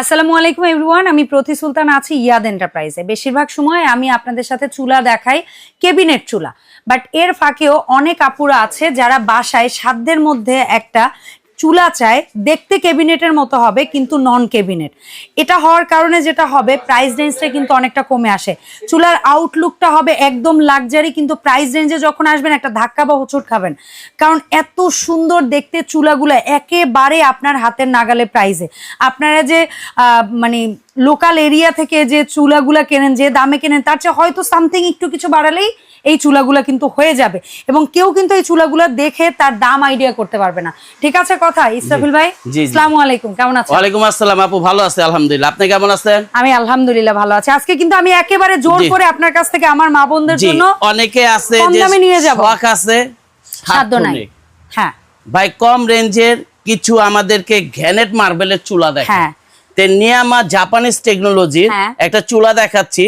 আসসালামু আলাইকুম এভরিওয়ান, আমি প্রতি সুলতান আছি ইয়াদ এন্টারপ্রাইজে। বেশিরভাগ সময় আমি আপনাদের সাথে চুলা দেখাই কেবিনেট চুলা। বাট এর ফাঁকেও অনেক আপুরা আছে যারা বাসায় সাধ্যের মধ্যে একটা চুলা চায় দেখতে ক্যাবিনেটের মতো হবে, কিন্তু নন কেবিনেট এটা হওয়ার কারণে যেটা হবে প্রাইস রেঞ্জটা কিন্তু অনেকটা কমে আসে। চুলার আউটলুকটা হবে একদম লাক্সারি কিন্তু প্রাইস রেঞ্জে যখন আসবেন, একটা ধাক্কা বা হোঁচট খাবেন। কারণ এত সুন্দর দেখতে চুলাগুলো একেবারে আপনার হাতের নাগালে প্রাইজে আপনারা যে মানে লোকাল এরিয়া থেকে যে চুলাগুলা কেনেন যে দামে কেনেন তার চেয়ে হয়তো সামথিং একটু কিছু বাড়ালেই এই চুলাগুলা কিন্তু হয়ে যাবে। এবং কেউ কিন্তু এই চুলাগুলা দেখে তার দাম আইডিয়া করতে পারবে না। ঠিক আছে কথা ইসরাফিল ভাই। আসসালামু আলাইকুম কেমন আছেন? ওয়ালাইকুম আসসালাম আপু ভালো আছে আলহামদুলিল্লাহ। আপনি কেমন আছেন? আমি আলহামদুলিল্লাহ ভালো আছি। আজকে কিন্তু আমি একেবারে জোর করে আপনার কাছ থেকে আমার মা বোনদের জন্য অনেকে আছে কম যে দামে নিয়ে যাব। শখ আছে সাধ্য নাই। হ্যাঁ। ভাই কম রেঞ্জের কিছু আমাদেরকে গ্যানেট মার্বেলের চুলা দেখে হ্যাঁ তে নিয়ামা জাপানিজ টেকনোলজির। একটা চুলা দেখাচ্ছি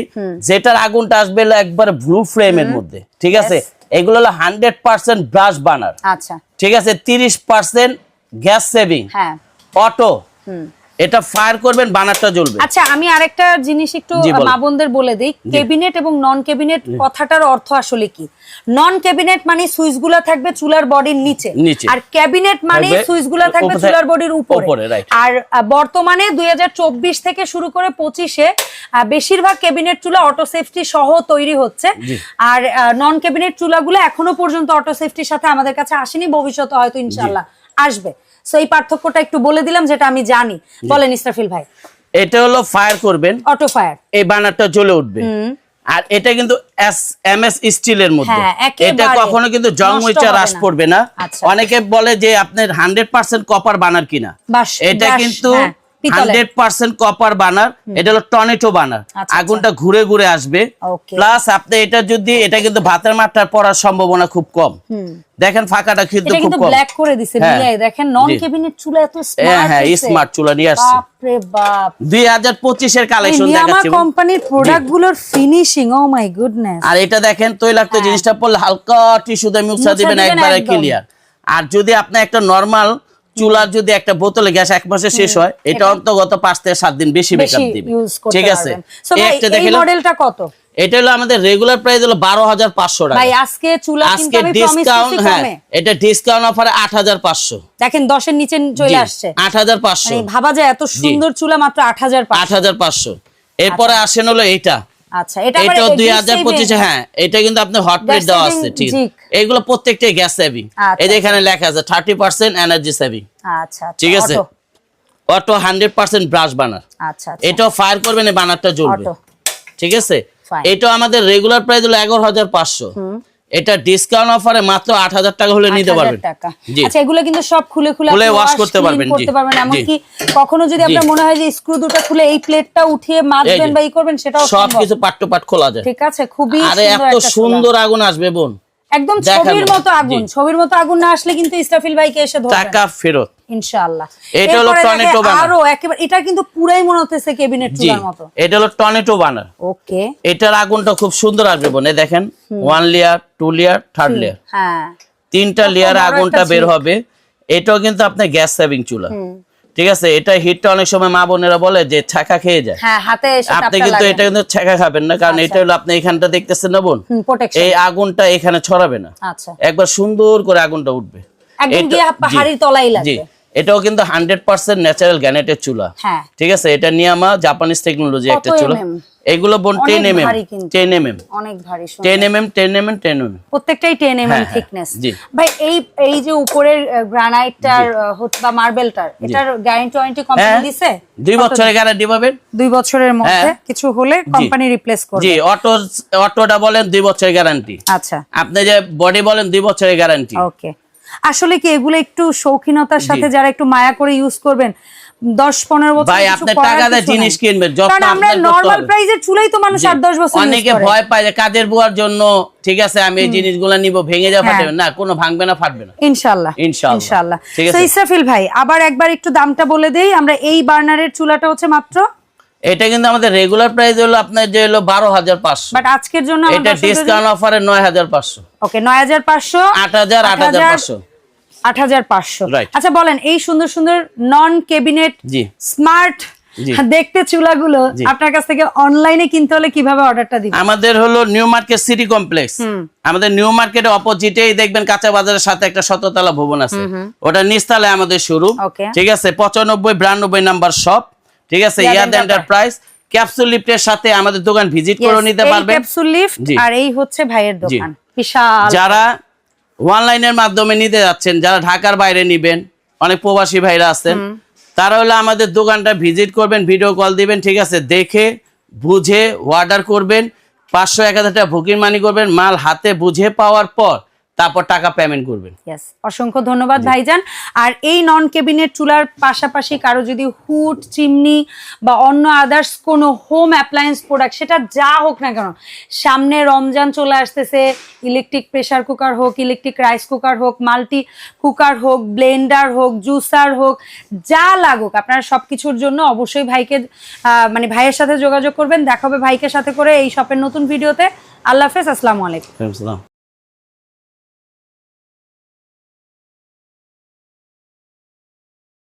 যেটার আগুনটা আসবে একবার ব্লু ফ্লেমের মধ্যে ঠিক আছে? এগুলো হলো হান্ড্রেড পার্সেন্ট ব্রাশ বানার আচ্ছা। ঠিক আছে? তিরিশ পার্সেন্ট গ্যাস সেভিং অটো এটা ফায়ার করবেন বানারটা জ্বলবে। আচ্ছা আমি আরেকটা জিনিস একটু মা বোনদের বলে দিই। কেবিনেট এবং নন কেবিনেট কথাটার অর্থ আসলে কি? নন কেবিনেট মানে সুইচগুলো থাকবে চুলার বডির নিচে। আর ক্যাবিনেট মানে সুইচগুলো থাকবে চুলার বডির উপরে। আর বর্তমানে দুই হাজার চব্বিশ থেকে শুরু করে পঁচিশে বেশিরভাগ কেবিনেট চুলা অটো সেফটি সহ তৈরি হচ্ছে। আর নন কেবিনেট চুলাগুলো এখনও পর্যন্ত অটো সেফটির সাথে আমাদের কাছে আসেনি ভবিষ্যতে হয়তো ইনশাআল্লাহ আসবে। সো এই পার্থক্যটা একটু বলে দিলাম যেটা আমি জানি। বলেন ইসরাফিল ভাই। এটা হলো ফায়ার করবেন। অটো ফায়ার এই বানারটা জ্বলে উঠবে। আর এটা কিন্তু এস এম এস স্টিলের মধ্যে। হ্যাঁ, এটা কখনো কিন্তু জং নষ্ট হ্রাস। পড়বে না। আচ্ছা। অনেকে বলে যে আপনার হান্ড্রেড পার্সেন্ট কপার বানার কিনা। এটা কিন্তু হ্যাঁ। হান্ড্রেড পার্সেন্ট কপার বানার এটা হলো টনেটো বানার। আচ্ছা, আগুনটা ঘুরে ঘুরে আসবে। প্লাস আপনি এটা যদি এটা কিন্তু ভাতের মাঠটা পড়ার সম্ভাবনা খুব কম। দেখেন ফাঁকাটা কিন্তু খুব কম। ব্ল্যাক করে দিছে হ্যাঁ। দেখেন নন। কেবিনেট চুলা এত হ্যাঁ স্মার্ট হ্যাঁ স্মার্ট চুলা নিয়ে আসছে। বাপ রে বাপ। দুই হাজার পঁচিশের কালেকশন দেখাচ্ছি। কোম্পানির প্রোডাক্টগুলোর ফিনিশিং ও মাই গুডনেস আর এটা দেখেন তৈলাক্ত জিনিসটা পড়লে হালকা টিস্যু দিয়ে মুছা দিবেন একবারে ক্লিয়ার আর যদি আপনি একটা নরমাল চুলার যদি একটা বোতলে গ্যাস এক মাসে শেষ হয় এটা অন্তর্গত পাঁচ থেকে সাত দিন বেশি বেশি দিবে। ঠিক আছে? একটা মডেলটা কত? এটা হলো আমাদের রেগুলার প্রাইস হলো বারো হাজার পাঁচশো টাকা। আজকে চুলা আজকে ডিসকাউন্ট হ্যাঁ এটা ডিসকাউন্ট অফারে আট হাজার পাঁচশো। দেখেন দশের নিচে চলে আসছে। আট হাজার পাঁচশো। মানে ভাবা যায় এত সুন্দর চুলা মাত্র আট হাজার আট হাজার পাঁচশো। এরপরে আসেন হলো এইটা। আচ্ছা এটা দুই হাজার। পঁচিশে হ্যাঁ এটা কিন্তু আপনার হট প্লেট দেওয়া আছে ঠিক। এইগুলো প্রত্যেকটাই গ্যাস সেভিং আচ্ছা, এই যে এখানে লেখা আছে থার্টি পার্সেন্ট এনার্জি সেভিং আচ্ছা ঠিক আছে? Auto. Hundred percent brass burner আচ্ছা এটাও ফায়ার করবেন এই বানারটা জ্বলবে। ঠিক আছে? এটা আমাদের রেগুলার প্রাইস হলো এগারো হাজার পাঁচশো। এটা ডিসকাউন্ট অফারে মাত্র আট হাজার টাকা হলে নিতে 8,000 পারবেন আচ্ছা এগুলো কিন্তু সব খুলে খুলে খুলে wash করতে পারবেন, জি। করতে পারবেন। এমনকি কখনো যদি আপনার মনে হয় যে স্ক্রু দুটো খুলে এই প্লেটটা উঠিয়ে মাছবেন বা ই করবেন সেটাও সব। কিছু পাট টু পাট খোলা যায়। ঠিক আছে? খুবই আরে এত সুন্দর আগুন আসবে বোন। একদম ছবির মতো। আগুন। ছবির মতো আগুন না আসলে কিন্তু ইসরাফিল ভাইকে এসে ধরবেন টাকা ফেরত। ইনশাআল্লাহ। এটা হলো টর্নেডো বানার। আরও একেবারে এটা কিন্তু পুরাই মনে হতেছে কেবিনেট জি। চুলার মতো। এটা হলো টনেটো বানার ওকে। এটার আগুনটা খুব সুন্দর আসবে বোন। দেখেন one layer two layer third layer হ্যাঁ। তিনটা লেয়ার আগুনটা বের হবে। এটাও কিন্তু আপনার গ্যাস সেভিং চুলা। ঠিক আছে? এটা হিটটা অনেক সময় মা বোনেরা বলে যে ছাকা খেয়ে যায়। হ্যাঁ আপনি কিন্তু এটা কিন্তু ছাকা খাবেন না কারণ এটা হলো আপনি এখানটা দেখতেছেন না বোন? এই আগুনটা এখানে ছড়াবে না। আচ্ছা। একবার সুন্দর করে আগুনটা উঠবে। একদম গিয়ে হাড়ির তলাই জি। লাগবে। এটাও কিন্তু হান্ড্রেড পার্সেন্ট ন্যাচারাল গ্যানেটের চুলা। হ্যাঁ। ঠিক আছে? এটা নিয়ামা জাপানিজ টেকনোলজি একটা চুলা? এগুলো বোন ten M M ten M M অনেক ভারী ten M M ten M M ten M প্রত্যেকটাই টেন এম এম থিকনেস। ভাই এই এই যে উপরের গ্রানাইটটার বা মার্বেলটার এটার গ্যারান্টি ওয়ারেন্টি কোম্পানি দিছে? দুই বছরের গ্যারান্টি পাবেন? দুই বছরের মধ্যে হ্যাঁ। কিছু হলে কোম্পানি রিপ্লেস করবে। জি অটো অটোটা বলেন দুই বছরের গ্যারান্টি আচ্ছা। আপনি যে বডি বলেন দুই বছরের গ্যারান্টি ওকে আসলে কি এগুলো একটু শৌখিনতার সাথে যারা একটু মায়া করে ইউজ করবেন দশ পনেরো বছর ভাই, কিছু টাকা দিয়ে জিনিস কিনবেন, কারণ আমরা নর্মাল প্রাইজের চুলাই তো মানুষ আট দশ বছর অনেকে ভয় পায় যে কাজের বুয়ার জন্য ঠিক আছে আমি এই জিনিসগুলো নিব ভেঙে যাওয়া হ্যাঁ। ফাটবে না কোনো ভাঙবে না ফাটবে না। ইনশাল্লাহ ইনশাআল্লাহ। ইনশাল্লাহ। তো ইসরাফিল ভাই আবার একবার একটু দামটা বলে দেই আমরা এই বার্নারের চুলাটা হচ্ছে মাত্র এটা কিন্তু আমাদের রেগুলার প্রাইস হলো আপনার যে হলো বারো হাজার পাঁচশো। বাট আজকের জন্য এটা ডিসকাউন্ট অফারে নয় হাজার পাঁচশো। ওকে নয় হাজার পাঁচশো আট হাজার আট হাজার পাঁচশো। আট হাজার পাঁচশো। আচ্ছা বলেন এই সুন্দর সুন্দর নন কেবিনেট জি। স্মার্ট দেখতে চুলাগুলো। আপনার কাছ থেকে অনলাইনে কিনতে হলে কীভাবে অর্ডারটা দিবেন? আমাদের হলো নিউ মার্কেট সিটি কমপ্লেক্স আমাদের নিউ মার্কেটের অপোজিটেই দেখবেন কাঁচা বাজারের সাথে একটা শততলা ভবন আছে। ওটা নিচতলায় আমাদের শুরু ঠিক আছে পঁচানব্বই বিরানব্বই নাম্বার শপ ঠিক আছে? ইয়াদ এন্টারপ্রাইজ ক্যাপসুল লিফটের সাথে আমাদের দোকান ভিজিট করে নিতে পারবেন। ক্যাপসুল লিফট আর এই হচ্ছে ভাইয়ের দোকান। বিশাল। যারা অনলাইনের মাধ্যমে নিতে যাচ্ছেন যারা ঢাকার বাইরে নিবেন অনেক প্রবাসী ভাইরা আছেন তারা হলো আমাদের দোকানটা ভিজিট করবেন ভিডিও কল দিবেন ঠিক আছে? দেখে বুঝে অর্ডার করবেন পাঁচশো এক হাজার টাকা বুকিং মানি করবেন মাল হাতে বুঝে পাওয়ার পর তারপর টাকা পেমেন্ট করবেন। অসংখ্য ধন্যবাদ ভাইজান। আর এই নন কেবিনেট চুলার পাশাপাশি কারও যদি হুড চিমনি বা অন্য আদার্স কোনো হোম অ্যাপ্লায়েন্স প্রোডাক্ট সেটা যা হোক না কেন সামনে রমজান চলে আসতেছে ইলেকট্রিক প্রেসার কুকার হোক ইলেকট্রিক রাইস কুকার হোক মাল্টি কুকার হোক ব্লেন্ডার হোক জুসার হোক যা লাগুক আপনারা সব কিছুর জন্য অবশ্যই ভাইকে মানে ভাইয়ের সাথে যোগাযোগ করবেন। দেখাবে ভাইকে সাথে করে এই শপের নতুন ভিডিওতে। আল্লাহ হাফেজ আসসালামু আলাইকুম।